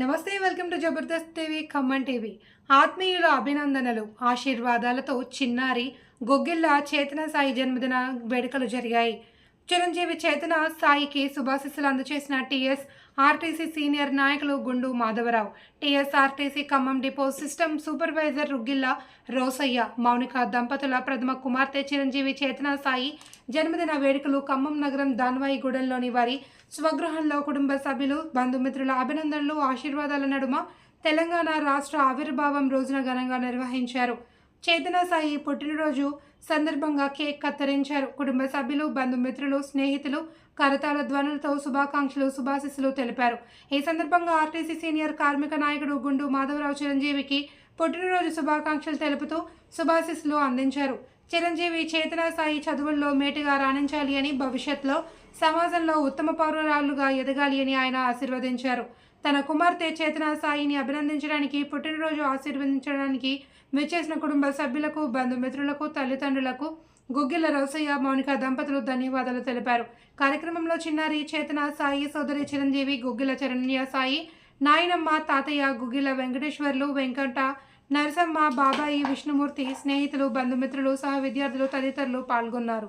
నమస్తే welcome to Jabardasth TV Khammam TV ఆత్మీయుల అభినందనలు ఆశీర్వాదాలతో చిన్నారి గొగ్గిళ్ళ చేతన సాయి జన్మదిన వేడుకలు జరిగాయి చిరంజీవి చేతన సాయికి శుభాశిస్సులు అందజేసిన టీఎస్ ఆర్టీసీ సీనియర్ నాయకులు Gundu Madhavarao TSRTC Khammam depot system supervisor Ruggilla Rosaiah Mounika దంపతుల ప్రథమ కుమార్తె చిరంజీవి చేతన సాయి జన్మదిన వేడుకలు ఖమ్మం నగరం దాన్వాయిగూడెంలోని వారి స్వగృహంలో కుటుంబ సభ్యులు బంధుమిత్రుల అభినందనలు ఆశీర్వాదాల నడుమ తెలంగాణ రాష్ట్ర ఆవిర్భావం రోజున ఘనంగా నిర్వహించారు చేతన సాయి పుట్టినరోజు సందర్భంగా కేక్ కత్తిరించారు కుటుంబ సభ్యులు బంధుమిత్రులు స్నేహితులు కరతాళ ధ్వనులతో శుభాకాంక్షలు శుభాశిస్సులు తెలిపారు ఈ సందర్భంగా ఆర్టీసీ సీనియర్ కార్మిక నాయకుడు గుండు మాధవరావు చిరంజీవికి పుట్టినరోజు శుభాకాంక్షలు తెలుపుతూ శుభాశిస్సులు అందించారు చిరంజీవి చేతన సాయి చదువుల్లో మేటిగా రాణించాలి అని భవిష్యత్తులో సమాజంలో ఉత్తమ పౌరురాలుగా ఎదగాలి అని ఆయన ఆశీర్వదించారు తన కుమార్తె చేతన సాయిని అభినందించడానికి పుట్టినరోజు ఆశీర్వదించడానికి విచ్చేసిన కుటుంబ సభ్యులకు బంధుమిత్రులకు తల్లిదండ్రులకు గుగ్గిల రౌసయ్య మౌనిక దంపతులు ధన్యవాదాలు తెలిపారు కార్యక్రమంలో చిన్నారి చేతన సాయి సోదరి చిరంజీవి గుగ్గిల చరణ్య సాయి నాయనమ్మ తాతయ్య గుగ్గిల వెంకటేశ్వర్లు వెంకట నరసమ్మ బాబాయి విష్ణుమూర్తి స్నేహితులు బంధుమిత్రులు సహ విద్యార్థులు తదితరులు పాల్గొన్నారు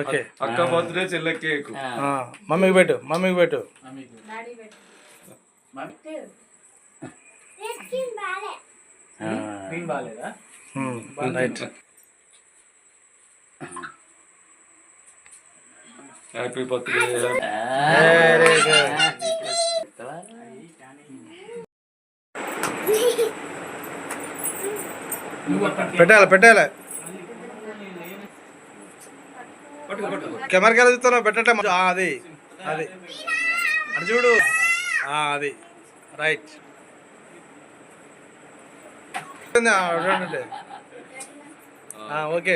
ఓకే అక్క బర్త్డే చెల్ల కేక్ మమ్మీకి పెట్టు మమ్మీకి పెట్టు right happy birthday very good పెట్టాలి పెట్టాలి కెమెరాకి ఎలా చూస్తున్నావు పెట్టట్లే ఆ, అది అది అటు చూడు ఆ, అది రైట్ చూడండి ఆ, ఓకే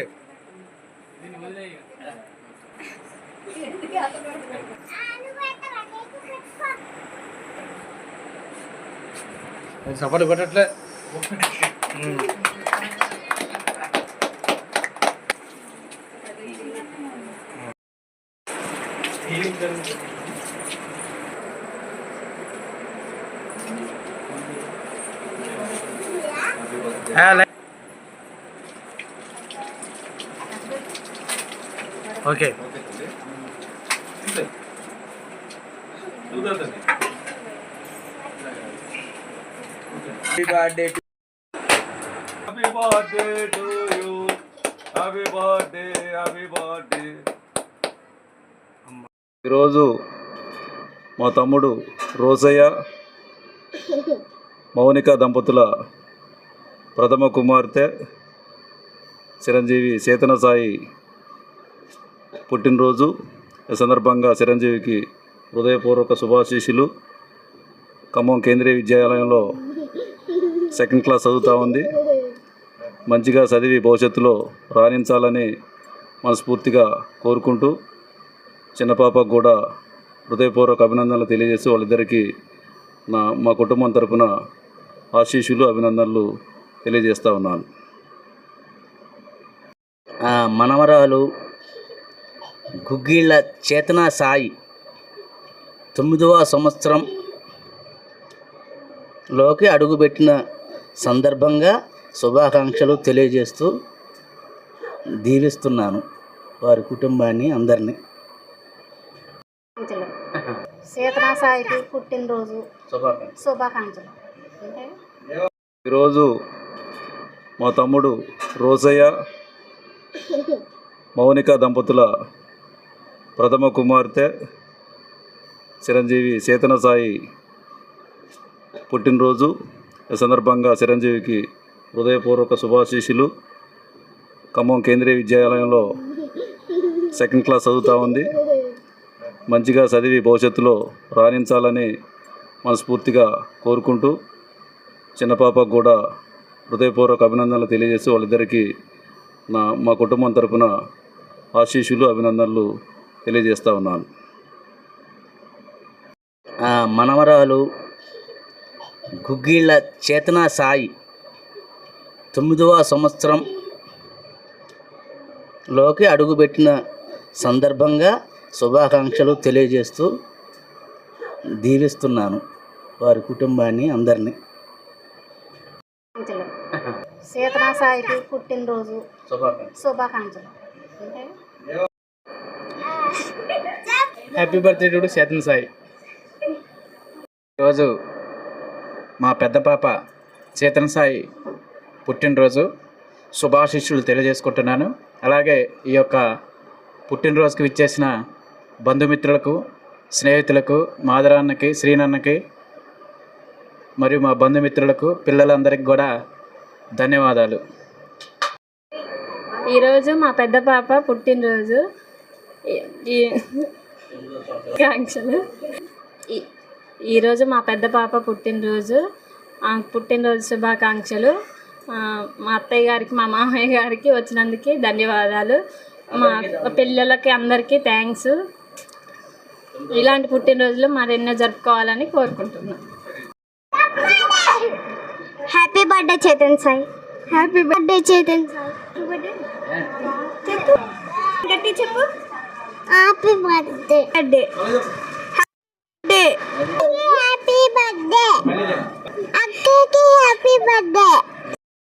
సపోర్ట్ పెట్టట్లే Okay. Happy birthday to you. Happy birthday. Happy birthday. ఈరోజు మా తమ్ముడు రోజయ్య మౌనిక దంపతుల ప్రథమ కుమార్తె చిరంజీవి చేతన సాయి పుట్టినరోజు ఈ సందర్భంగా చిరంజీవికి హృదయపూర్వక శుభాశీషులు ఖమ్మం కేంద్రీయ విద్యాలయంలో సెకండ్ క్లాస్ చదువుతూ ఉంది మంచిగా చదివి భవిష్యత్తులో రాణించాలని మనస్ఫూర్తిగా కోరుకుంటూ చిన్న పాపకు కూడా హృదయపూర్వక అభినందనలు తెలియజేసి వాళ్ళిద్దరికీ నా మా కుటుంబం తరఫున ఆశీస్సులు అభినందనలు తెలియజేస్తూ ఉన్నాను మనవరాలు గుగ్గిళ్ళ చేతనా సాయి తొమ్మిదవ సంవత్సరం లోకి అడుగుపెట్టిన సందర్భంగా శుభాకాంక్షలు తెలియజేస్తూ దీవిస్తున్నాను వారి కుటుంబాన్ని అందరినీ శుభాకాంక్షలు సీతనా సాయికి పుట్టినరోజు శుభాకాంక్షలు ఈరోజు మా తమ్ముడు రోజయ్య మౌనిక దంపతుల ప్రథమ కుమార్తె చిరంజీవి సేతన సాయి పుట్టినరోజు ఈ సందర్భంగా చిరంజీవికి హృదయపూర్వక శుభాశీషులు ఖమ్మం కేంద్రీయ విద్యాలయంలో సెకండ్ క్లాస్ చదువుతూ ఉంది మంచిగా చదివి భవిష్యత్తులో రాణించాలని మనస్ఫూర్తిగా కోరుకుంటూ చిన్నపాపకు కూడా హృదయపూర్వక అభినందనలు తెలియజేసి వాళ్ళిద్దరికీ నా మా కుటుంబం తరఫున ఆశీస్సులు అభినందనలు తెలియజేస్తూ ఉన్నాను మనవరాలు గుగ్గిళ్ళ చేతన సాయి తొమ్మిదవ సంవత్సరంలోకి అడుగుపెట్టిన సందర్భంగా శుభాకాంక్షలు తెలియజేస్తూ దీవిస్తున్నాను వారి కుటుంబాన్ని అందరినీ happy birthday to Chetan Sai ఈరోజు మా పెద్ద పాప చేతన్ సాయి పుట్టినరోజు శుభాశిష్యులు తెలియజేసుకుంటున్నాను అలాగే ఈ యొక్క పుట్టినరోజుకి విచ్చేసిన బంధుమిత్రులకు స్నేహితులకు మాదరాన్నకి శ్రీనన్నకి మరియు మా బంధుమిత్రులకు పిల్లలందరికీ కూడా ధన్యవాదాలు ఈరోజు మా పెద్ద పాప పుట్టినరోజు కాంక్షలు ఈరోజు మా పెద్ద పాప పుట్టినరోజు పుట్టినరోజు శుభాకాంక్షలు మా అత్తయ్య గారికి మా మామయ్య గారికి వచ్చినందుకు ధన్యవాదాలు మా పిల్లలకి అందరికీ థ్యాంక్స్ ఇలాంటి పుట్టినరోజులు మరెన్నో జరుపుకోవాలని కోరుకుంటున్నాను happy birthday Chetan Sai happy birthday Chetan Sai చెప్పు happy birthday birthday birthday happy birthday అక్కకి హ్యాపీ బర్త్డే